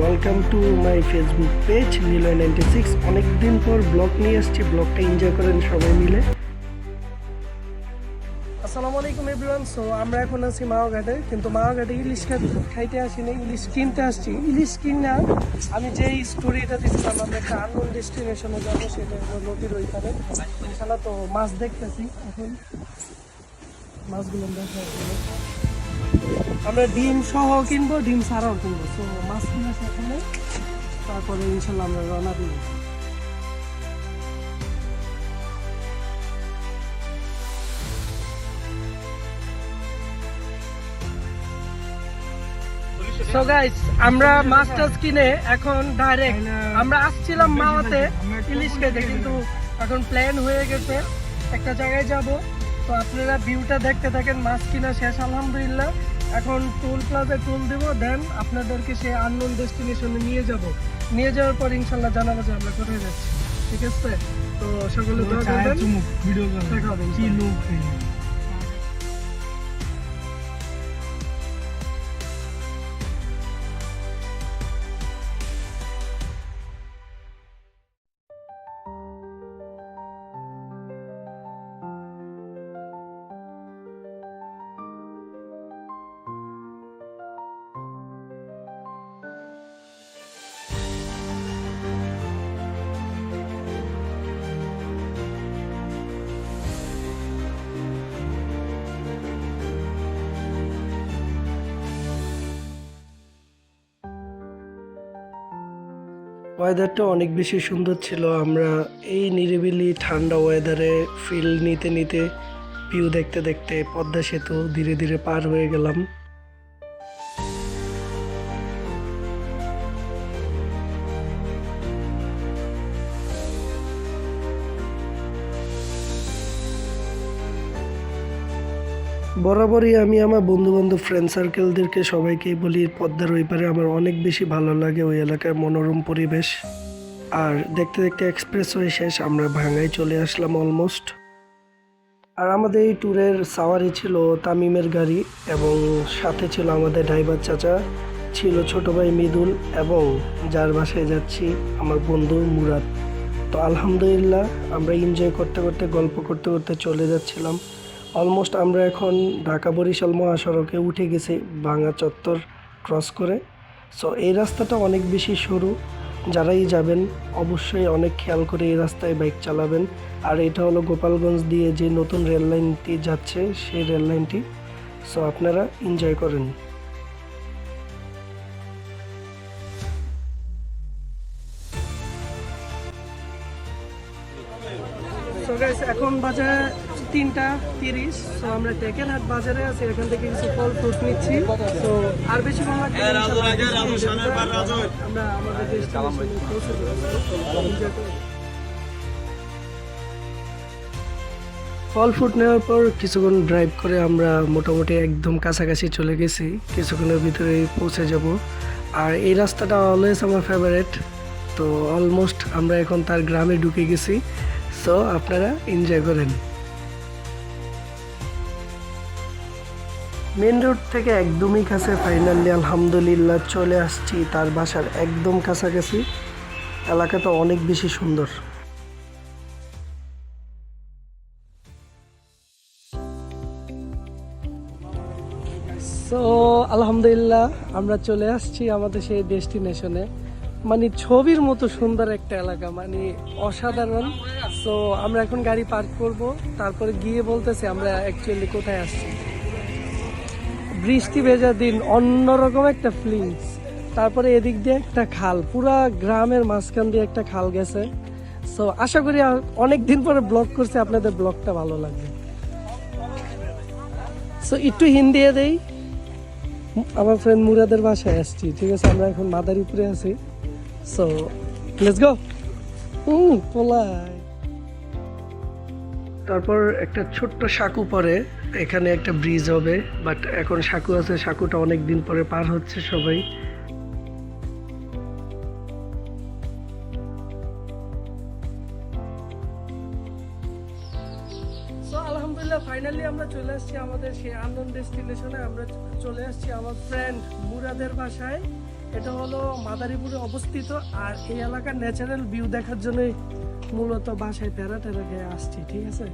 Welcome to my Facebook page Niloy ninety six অনেকদিন পর blog নিয়ে এসেছি ব্লগটা এনজয় করেন সবাই মিলে। আসসালামু আলাইকুম এভরিওয়ান সো আমরা এখন আছি মাওঘাটে কিন্তু মাওঘাটে ইলিশ খাইতে আসিনি, ইলিশ কিনতে আসছি। ইলিশ কিনা, আমি যে স্টোরিটা দিচ্ছিলাম আমরা একটা আননোন ডেস্টিনেশনে যাব, সেটা নদীর ওইখানে। ইনশাল্লাহ তো মাছ দেখতেছি এখন। মাছগুলো দেখা আমরা ডিম সহ কিনবো ডিম ছাড়াও কিনবো। তো মাছ কিনা সেখানে তারপরে ইনশাল্লাহ আমরা রওনা দিব। সো গাইস আমরা মাছ টাছ কিনে এখন ডাইরেক্ট আমরা আসছিলাম মাওয়াতে ইলিশ খেতে কিন্তু এখন প্ল্যান হয়ে গেছে। একটা জায়গায় যাব। তো আপনারা ভিউটা দেখতে থাকেন মাছ কিনা শেষ আলহামদুলিল্লাহ। এখন টোল প্লাজে টোল দেবো দেন আপনাদেরকে সে আননোন ডেস্টিনেশনে নিয়ে যাব। নিয়ে যাওয়ার পর ইনশাল্লাহ জানাব যে আমরা কোথায় যাচ্ছি। ঠিক আছে? তো সকলে দেখা হবে ওয়েদারটা অনেক বেশি সুন্দর ছিল। আমরা এই নিরিবিলি ঠান্ডা ওয়েদারে ফিল নিতে নিতে ভিউ দেখতে দেখতে পদ্মা সেতু ধীরে ধীরে পার হয়ে গেলাম। বরাবরই আমি আমার বন্ধু বান্ধব ফ্রেন্ড সার্কেলদেরকে সবাইকেই বলি, পদ্মার ওই পারে আমার অনেক বেশি ভালো লাগে ওই এলাকার মনোরম পরিবেশ। আর দেখতে দেখতে এক্সপ্রেস হয়ে শেষ, আমরা ভাঙায় চলে আসলাম অলমোস্ট আর আমাদের এই ট্যুরের সাওয়ারি ছিল তামিমের গাড়ি এবং সাথে ছিল আমাদের ড্রাইভার চাচা, ছিল ছোট ভাই মৃদুল এবং যার বাসায় যাচ্ছি আমার বন্ধু মুরাদ। তো আলহামদুলিল্লাহ, আমরা এনজয় করতে করতে, গল্প করতে করতে চলে যাচ্ছিলাম। অলমোস্ট আমরা এখন ঢাকা বরিশাল মহাসড়কে উঠে গেছি ভাঙা চত্বর ক্রস করে। সো এই রাস্তাটা অনেক বেশি সরু। যারাই যাবেন, অবশ্যই অনেক খেয়াল করে এই রাস্তায় বাইক চালাবেন। আর এটা হলো গোপালগঞ্জ দিয়ে যে নতুন রেল লাইনটি যাচ্ছে, সেই রেল লাইনটি। সো আপনারা এনজয় করেন। এখন বাজে তিনটা তিরিশ তো আমরা টেকেরহাট বাজারে আছি এখান থেকে কিছু ফল ফ্রুট নিচ্ছি। তো আর বেশি ভালো লাগবে আমরা আমাদের। ফল ফ্রুট নেওয়ার পর কিছুক্ষণ ড্রাইভ করে আমরা মোটামুটি একদম কাছাকাছি চলে গেছি। কিছুক্ষণের ভিতরে পৌঁছে যাব। আর এই রাস্তাটা অলওয়েজ আমার ফেভারেট তো অলমোস্ট আমরা এখন তার গ্রামে ঢুকে গেছি। সো আপনারা এনজয় করেন। মেন রোড থেকে একদমই কাছে ফাইনালি আলহামদুলিল্লাহ চলে আসছি। তার বাসার একদম কাছাকাছি। এলাকাটা অনেক বেশি সুন্দর। সো আলহামদুলিল্লাহ, আমরা চলে আসছি আমাদের সেই ডেস্টিনেশনে মানে ছবির মতো সুন্দর একটা এলাকা মানে অসাধারণ। সো আমরা এখন গাড়ি পার্ক করব। তারপরে গিয়ে বলতেছি আমরা অ্যাকচুয়ালি কোথায় আসছি। বৃষ্টি ভেজা দিন, অন্যরকম একটা ফিলিংস তারপরে এদিক দিয়ে একটা খাল, পুরা গ্রামের মাঝখান দিয়ে একটা খাল গেছে। সো আশা করি অনেক দিন পরে ব্লগ করছে, আপনাদের ব্লগটা ভালো লাগবে। সো একটু হিন্দি দেই। আমার ফ্রেন্ড মুরাদের বাসায় আসছি, ঠিক আছে? আমরা এখন মাদারীপুরে আছি। সো লেটস গো হুম পোলাই তারপর একটা ছোট্ট সাঁকু পরে এখানে একটা ব্রিজ হবে বাট এখন সাঁকু আছে, সাঁকুটা অনেক দিন পরে পার হচ্ছে সবাই। আলহামদুলিল্লাহ ফাইনালি আমরা চলে আসছি আমাদের সেই আনন্দ ডেস্টিনেশনে আমরা চলে আসছি আমার ফ্রেন্ড মুরাদের বাসায়। এটা হলো মাদারীপুরে অবস্থিত, আর এই এলাকার ন্যাচারাল ভিউ দেখার জন্যই মূলত বাসায় তেরা তেরা গিয়ে আসছি, ঠিক আছে?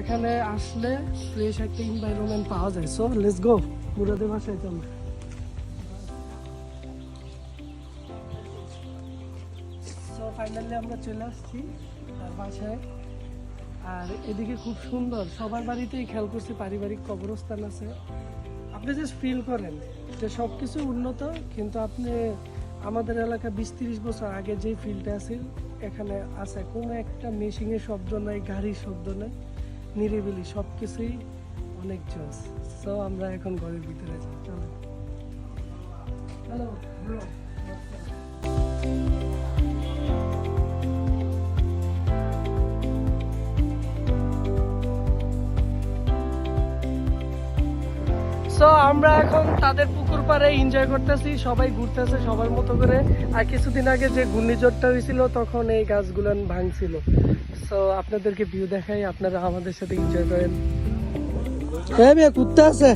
এখানে আসলে ফ্রেশ একটা এনভায়রনমেন্ট পাওয়া যায়। সো লেটস গো মুরাদের বাসায় চলো। সো ফাইনালি আমরা চলে আসছি তার আর এদিকে খুব সুন্দর। সবার বাড়িতেই খেয়াল করছি পারিবারিক কবরস্থান আছে। আপনি জাস্ট ফিল করেন উন্নত, কিন্তু আপনি আমাদের এলাকা বিশ তিরিশ বছর আগে যে ফিল্ডটা আছে এখানে আছে। কোনো একটা মেশিনের শব্দ নাই, গাড়ির শব্দ নাই। নিরিবিলি সব কিছুই অনেক জোস। সো আমরা এখন ঘরের ভিতরে যাই চলো। হ্যালো সো আমরা এখন তাদের পুকুর পাড়ে এনজয় করতেছি। সবাই ঘুরতেছে সবার মতো করে। আর কিছুদিন আগে যে ঘূর্ণিঝড়টা হয়েছিল তখন এই গাছগুলো ভাঙছিল। সো আপনাদেরকে ভিউ দেখাই আপনারা আমাদের সাথে এনজয় করেন। হ্যাঁ মেয়ে কুত্তা আছে।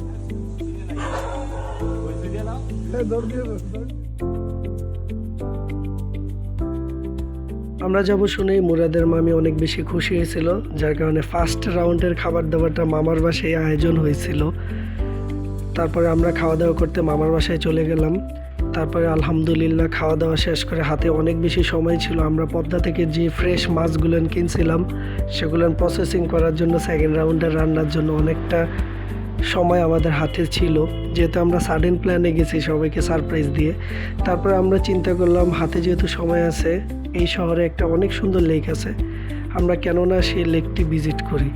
আমরা যাব শুনে মুরাদের মামি অনেক বেশি খুশি হয়েছিল যার কারণে ফার্স্ট রাউন্ডের খাবার দাবারটা মামার বাসায় আয়োজন হয়েছিল। তারপরে আমরা খাওয়া দাওয়া করতে মামার বাসায় চলে গেলাম। তারপরে আলহামদুলিল্লাহ খাওয়া দাওয়া শেষ করে হাতে অনেক বেশি সময় ছিল। আমরা পদ্মা থেকে যে ফ্রেশ মাছগুলোন কিনছিলাম সেগুলোন প্রসেসিং করার জন্য সেকেন্ড রাউন্ডে রান্নার জন্য অনেকটা সময় আমাদের হাতে ছিল। যেহেতু আমরা সাডেন প্ল্যানে গেছি সবাইকে সারপ্রাইজ দিয়ে। তারপরে আমরা চিন্তা করলাম, হাতে যেহেতু সময় আছে, এই শহরে একটা অনেক সুন্দর লেক আছে। আমরা কেন না সেই লেকটি ভিজিট করি।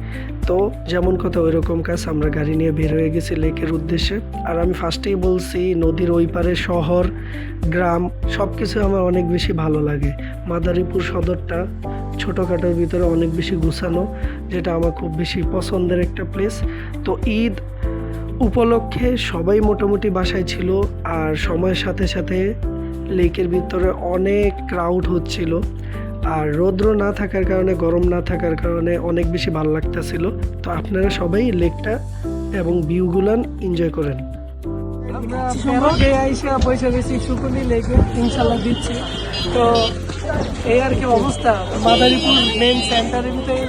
তো যেমন কথা ওই রকম কাজ, আমরা গাড়ি নিয়ে বের হয়ে গেছি লেকের উদ্দেশ্যে। আর আমি ফার্স্টেই বলছি, নদীর ওই পারে শহর, গ্রাম সব কিছু আমার অনেক বেশি ভালো লাগে। মাদারীপুর সদরটা ছোটোখাটোর ভিতরে অনেক বেশি গুছানো, যেটা আমার খুব বেশি পছন্দের একটা প্লেস তো ঈদ উপলক্ষে সবাই মোটামুটি বাসায় ছিল, আর সময়ের সাথে সাথে লেকের ভিতরে অনেক ক্রাউড হচ্ছিল। আর রৌদ্র না থাকার কারণে, গরম না থাকার কারণে অনেক বেশি ভালো লাগতেছিল। তো আপনারা সবাই লেকটা এবং ভিউগুলান এনজয় করেন। পয়সা বেশি ইনশাল্লাহ দিচ্ছি। তো এই আর কি অবস্থা? মাদারীপুর মেন সেন্টারের ভিতরে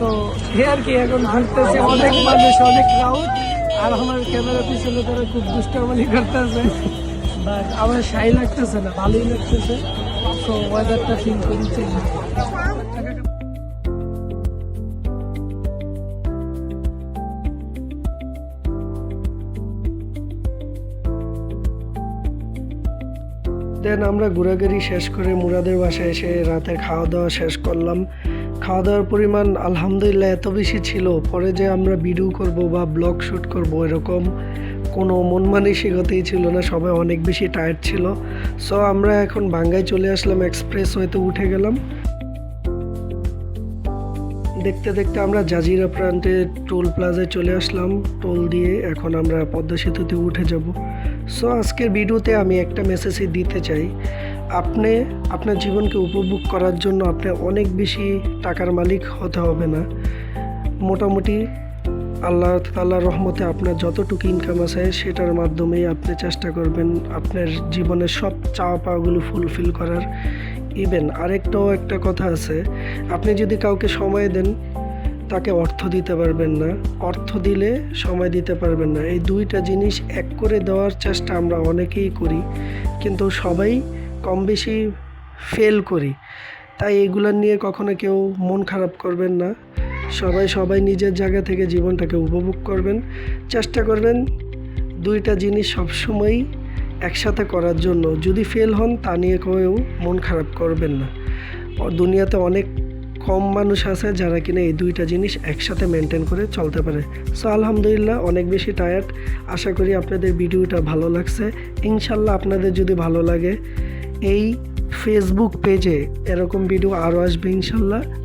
তো এই আর কি এখন ঘুরতেছে। অনেক মানুষ, অনেক ক্রাউড আর আমার ক্যামেরা পিছনে তারা খুব দুষ্টামানি করতেছে। বাট আমার শাই লাগতেছে না, ভালোই লাগতেছে। তো ওয়েদারটা দেন আমরা ঘোরাঘুরি শেষ করে মুরাদের বাসায় এসে রাতে খাওয়া দাওয়া শেষ করলাম। খাওয়া দাওয়ার পরিমাণ আলহামদুলিল্লাহ এত বেশি ছিল, পরে যে আমরা ভিডিও করব বা ব্লগ শ্যুট করব এরকম কোনো মন মানসিকতাই ছিল না, সবাই অনেক বেশি টায়ার্ড ছিল। সো আমরা এখন বাঙ্গায় চলে আসলাম এক্সপ্রেস হয়তো উঠে গেলাম। দেখতে দেখতে আমরা জাজিরা প্রান্তে টোল প্লাজায় চলে আসলাম। টোল দিয়ে এখন আমরা পদ্মা সেতুতে উঠে যাব। সো আজকের ভিডিওতে আমি একটা মেসেজই দিতে চাই। আপনি, আপনার জীবনকে উপভোগ করার জন্য আপনি অনেক বেশি টাকার মালিক হতে হবে না। মোটামুটি আল্লাহ তাল্লাহ রহমতে আপনার যতটুকু ইনকাম আছে সেটার মাধ্যমেই আপনি চেষ্টা করবেন আপনার জীবনের সব চাওয়া পাওয়াগুলো ফুলফিল করার। ইভেন আরেকটাও একটা কথা আছে, আপনি যদি কাউকে সময় দেন, তাকে অর্থ দিতে পারবেন না। অর্থ দিলে সময় দিতে পারবেন না। এই দুইটা জিনিস এক করে দেওয়ার চেষ্টা আমরা অনেকেই করি, কিন্তু সবাই কম বেশি ফেল করি। তাই এগুলো নিয়ে কখনো কেউ মন খারাপ করবেন না। সবাই সবাই নিজের জায়গা থেকে জীবনটাকে উপভোগ করবেন, চেষ্টা করবেন দুইটা জিনিস সবসময়ই একসাথে করার জন্য। যদি ফেল হন, তা নিয়ে কেউ মন খারাপ করবেন না। দুনিয়াতে অনেক কম মানুষ আছে যারা কিনা এই দুইটা জিনিস একসাথে মেনটেন করে চলতে পারে। সো আলহামদুলিল্লাহ, অনেক বেশি টায়ার্ড আশা করি আপনাদের ভিডিওটা ভালো লাগছে। ইনশাল্লাহ আপনাদের যদি ভালো লাগে, এই ফেসবুক পেজে এরকম ভিডিও আরও আসবে ইনশাল্লাহ।